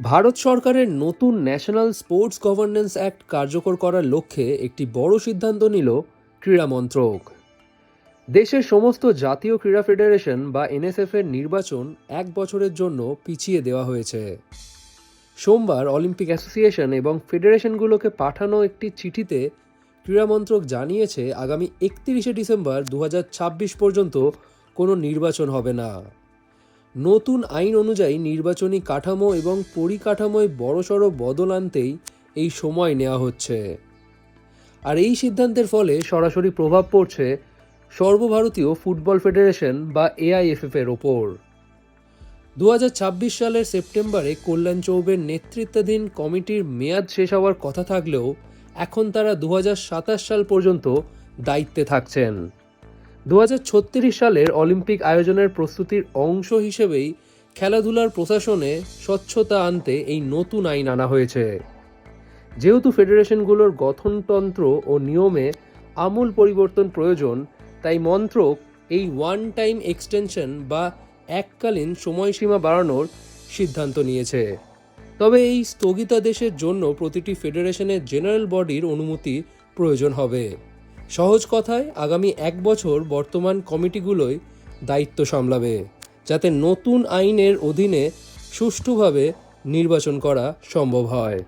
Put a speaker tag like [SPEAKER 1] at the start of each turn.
[SPEAKER 1] ভারত সরকারের নতুন national sports governance act কার্যকর করার লক্ষ্যে একটি বড় সিদ্ধান্ত নিল ক্রীড়া মন্ত্রক। দেশের সমস্ত জাতীয় ক্রীড়া ফেডারেশন বা এনএসএফ এর নির্বাচন এক বছরের জন্য পিছিয়ে দেওয়া হয়েছে। সোমবার অলিম্পিক অ্যাসোসিয়েশন এবং ফেডারেশনগুলোকে পাঠানো একটি চিঠিতে ক্রীড়ামন্ত্রক জানিয়েছে, আগামী একত্রিশে ডিসেম্বর দু হাজার ছাব্বিশ পর্যন্ত কোনো নির্বাচন হবে না। নতুন আইন অনুযায়ী নির্বাচনী কাঠামো এবং পরিকাঠামোয় বড়সড় বদল আনতেই এই সময় নেওয়া হচ্ছে। আর এই সিদ্ধান্তের ফলে সরাসরি প্রভাব পড়ছে সর্বভারতীয় ফুটবল ফেডারেশন বা এআইএফএফ এর ওপর। দু হাজার ছাব্বিশ সালের সেপ্টেম্বরে কল্যাণ চৌবের নেতৃত্বাধীন কমিটির মেয়াদ শেষ হওয়ার কথা থাকলেও এখন তারা দু হাজার সাতাশ সাল পর্যন্ত দায়িত্বে থাকছেন। দু হাজার ছত্রিশ সালের অলিম্পিক আয়োজনের প্রস্তুতির অংশ হিসেবেই খেলাধুলার প্রশাসনে স্বচ্ছতা আনতে এই নতুন আইন আনা হয়েছে। যেহেতু ফেডারেশনগুলোর গঠনতন্ত্র ও নিয়মে আমূল পরিবর্তন প্রয়োজন, তাই মন্ত্রক এই ওয়ান টাইম এক্সটেনশন বা এককালীন সময়সীমা বাড়ানোর সিদ্ধান্ত নিয়েছে। তবে এই স্থগিতাদেশের জন্য প্রতিটি ফেডারেশনের জেনারেল বডির অনুমতি প্রয়োজন হবে। সহজ কথায় আগামী এক বছর বর্তমান কমিটিগুলোই দায়িত্ব সামলাবে, যাতে নতুন আইনের অধীনে সুষ্ঠুভাবে নির্বাচন করা সম্ভব হয়।